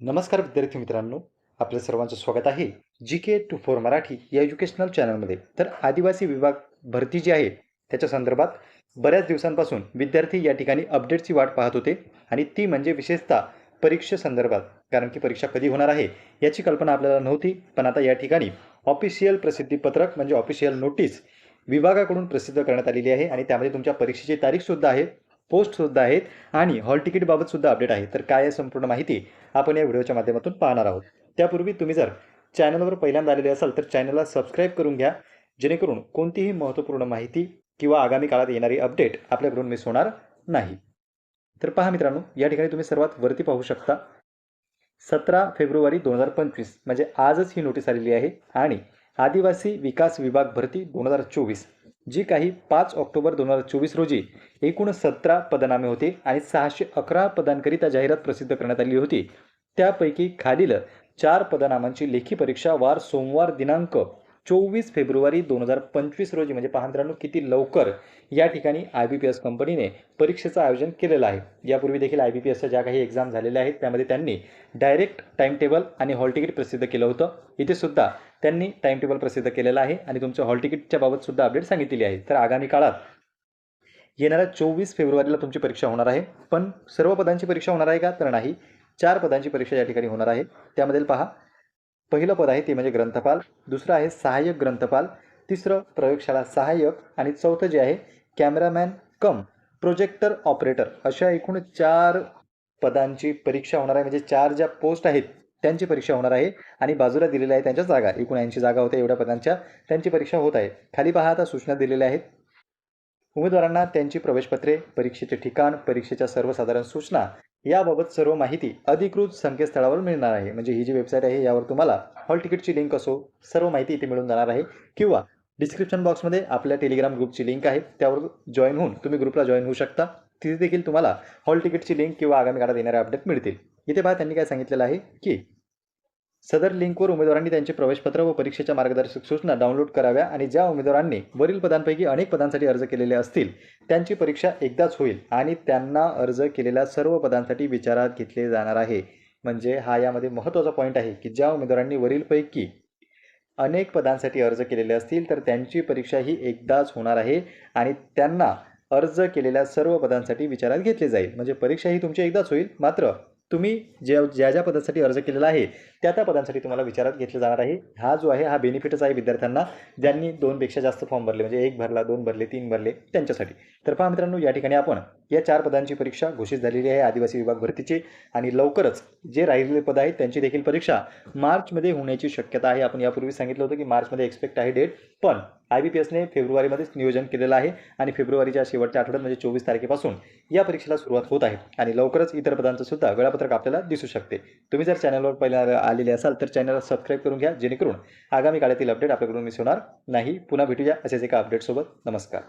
नमस्कार विद्यार्थी मित्रांनो आपल्या सर्वांचं स्वागत आहे G K two four Marathi या एज्युकेशनल चॅनलमध्ये तर आदिवासी विभाग भरती जी आहे त्याच्या संदर्भात बऱ्याच दिवसांपासून विद्यार्थी या ठिकाणी अपडेटची वाट पाहत होते आणि ती म्हणजे विशेषतः परीक्षेसंदर्भात कारण की परीक्षा कधी होणार आहे याची कल्पना आपल्याला नव्हती पण आता या ठिकाणी ऑफिशियल प्रसिद्धीपत्रक म्हणजे ऑफिशियल नोटीस विभागाकडून प्रसिद्ध करण्यात आलेली आहे आणि त्यामध्ये तुमच्या परीक्षेची तारीखसुद्धा आहे. पोस्टसुद्धा आहेत आणि हॉल तिकीटबाबतसुद्धा अपडेट आहे. तर काय संपूर्ण माहिती आपण या व्हिडिओच्या माध्यमातून पाहणार आहोत. त्यापूर्वी तुम्ही जर चॅनलवर पहिल्यांदा आलेले असाल तर चॅनलला सबस्क्राईब करून घ्या. जेणेकरून कोणतीही महत्त्वपूर्ण माहिती किंवा आगामी काळात येणारी अपडेट आपल्याकडून मिस होणार नाही. तर पहा मित्रांनो या ठिकाणी तुम्ही सर्वात वरती पाहू शकता. सतरा फेब्रुवारी दोन हजार पंचवीस म्हणजे आजच ही नोटीस आलेली आहे. आणि आदिवासी विकास विभाग भरती दोन हजार चोवीस. जी काही पाच ऑक्टोबर दोन हजार चोवीस रोजी एकूण सतरा पदनामे होते आणि सहाशे अकरा पदांकरिता जाहिरात प्रसिद्ध करण्यात आली होती. त्यापैकी खालील चार पदनामांची लेखी परीक्षा वार सोमवार दिनांक चोवीस फेब्रुवारी दोन हजार पंचवीस रोजी म्हणजे पहा किती लवकर या ठिकाणी आय बी पी एस कंपनीने परीक्षेचं आयोजन केलेलं आहे. यापूर्वी देखील आय बी पी एसच्या ज्या काही एक्झाम झालेल्या आहेत त्यामध्ये त्यांनी डायरेक्ट टाईम टेबल आणि हॉल तिकीट प्रसिद्ध केलं होतं. इथे सुद्धा त्यांनी टाईम टेबल प्रसिद्ध केलेलं आहे आणि तुमच्या हॉल तिकीटच्या बाबतसुद्धा अपडेट सांगितलेली आहे. तर आगामी काळात येणाऱ्या चोवीस फेब्रुवारीला तुमची परीक्षा होणार आहे. पण सर्व पदांची परीक्षा होणार आहे का? तर नाही. चार पदांची परीक्षा या ठिकाणी होणार आहे. त्यामधील पहा पहिलं पद आहे ते म्हणजे ग्रंथपाल दुसरं आहे सहाय्यक ग्रंथपाल तिसरं प्रयोगशाळा सहाय्यक आणि चौथं जे आहे कॅमेरामॅन कम प्रोजेक्टर ऑपरेटर. अशा एकूण चार पदांची परीक्षा होणार आहे. म्हणजे चार ज्या पोस्ट आहेत त्यांची परीक्षा होणार आहे आणि बाजूला दिलेल्या आहे त्यांच्या जागा. एकूण ऐंशी जागा होत्या एवढ्या पदांच्या त्यांची परीक्षा होत आहे. खाली पहा आता सूचना दिलेल्या आहेत. उमेदवारांना त्यांची प्रवेशपत्रे परीक्षेचे ठिकाण परीक्षेच्या सर्वसाधारण सूचना याबाबत सर्व माहिती अधिकृत संकेतस्थळावर मिळणार आहे. म्हणजे ही जी वेबसाईट आहे यावर तुम्हाला हॉल तिकीटची लिंक असो सर्व माहिती इथे मिळून जाणार आहे. किंवा डिस्क्रिप्शन बॉक्समध्ये आपल्या टेलिग्राम ग्रुपची लिंक आहे. त्यावर जॉईन होऊन तुम्ही ग्रुपला जॉईन होऊ शकता. तिथे देखील तुम्हाला हॉल तिकीटची लिंक किंवा आगामी काळात येणारे अपडेट मिळतील. इथे पहा त्यांनी काय सांगितलेलं आहे की सदर लिंकवर उमेदवारांनी त्यांचे प्रवेशपत्र व परीक्षेच्या मार्गदर्शक सूचना डाउनलोड कराव्या आणि ज्या उमेदवारांनी वरील पदांपैकी अनेक पदांसाठी अर्ज केलेले असतील त्यांची परीक्षा एकदाच होईल आणि त्यांना अर्ज केलेल्या सर्व पदांसाठी विचारात घेतले जाणार आहे. म्हणजे हा यामध्ये महत्त्वाचा पॉईंट आहे की ज्या उमेदवारांनी वरीलपैकी अनेक पदांसाठी अर्ज केलेले असतील तर त्यांची परीक्षा ही एकदाच होणार आहे आणि त्यांना अर्ज केलेल्या सर्व पदांसाठी विचारात घेतले जाईल. म्हणजे परीक्षा ही तुमची एकदाच होईल मात्र तुम्ही ज्या ज्या ज्या पदासाठी अर्ज केलेला आहे त्या त्या पदांसाठी तुम्हाला विचारात घेतलं जाणार आहे. हा जो आहे हा बेनिफिटच आहे विद्यार्थ्यांना. ज्यांनी दोनपेक्षा जास्त फॉर्म भरले म्हणजे एक भरला दोन भरले तीन भरले त्यांच्यासाठी. तर पहा मित्रांनो या ठिकाणी आपण या चार पदांची परीक्षा घोषित झालेली आहे आदिवासी विभाग भरतीची. आणि लवकरच जे राहिलेले पद आहेत त्यांची देखील परीक्षा मार्चमध्ये होण्याची शक्यता आहे. आपण यापूर्वी सांगितलं होतं की मार्चमध्ये एक्सपेक्ट आहे डेट पण आय बी पी एसने फेब्रुवारीमध्येच नियोजन केलेलं आहे आणि फेब्रुवारीच्या शेवटच्या आठवड्यात म्हणजे चोवीस तारखेपासून या परीक्षेला सुरुवात होत आहे. आणि लवकरच इतर पदांचं सुद्धा वेळापत्रक आपल्याला दिसू शकते. तुम्ही जर चॅनलवर पहिल्या आलेले असाल तर चॅनलला सबस्क्राईब करून घ्या जेणेकरून आगामी काळातील अपडेट आपल्याकडून मिस होणार नाही. पुन्हा भेटूया असेच एका अपडेटसोबत नमस्कार.